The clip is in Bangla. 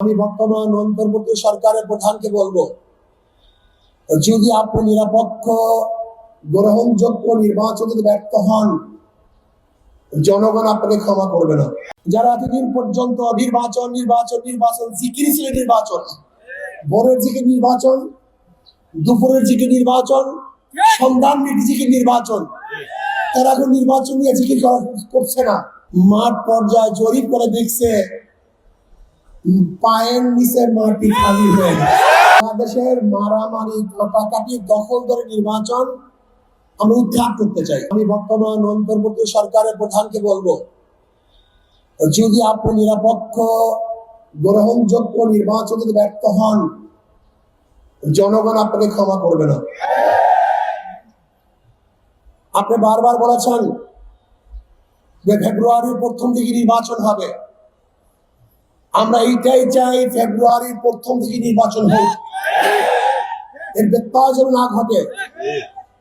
আমি বর্তমান অন্তর্বর্তী সরকারের প্রধানকে বলব, যদি আপনি নিরপেক্ষ, গ্রহণযোগ্য নির্বাচনে ব্যর্থ হন, জনগণ আপনাকে ক্ষমা করবে না। যারা এতদিন পর্যন্ত নির্বাচন নির্বাচন নির্বাচন, জিকিরি ছিল নির্বাচন, ভোরের জিকির নির্বাচন, দুপুরের জিকির নির্বাচন সন্ধান জিকির নির্বাচন, তারা এখন নির্বাচন নিয়ে জিকির করছে না। মাঠ পর্যায়ে জরিপ করে দেখছে পায়ের নিচে মাটি খালি হয়ে বাংলাদেশের মারামারি, কাটাকাটি, দখল করে নির্বাচন আমরা উদ্ধার করতে চাই। আমি বর্তমান অন্তর্বর্তী সরকারের প্রধানকে বলব, যদি আপনি নিরপেক্ষ, গ্রহণযোগ্য নির্বাচনে ব্যর্থ হন, জনগণ আপনাকে ক্ষমা করবে না। আপনি বারবার বলেছেন যে ফেব্রুয়ারির প্রথম দিকে নির্বাচন হবে। আমরা এইটাই চাই ফেব্রুয়ারির প্রথম দিকে নির্বাচন হোক। এর ব্যত্যয় যেন না ঘটে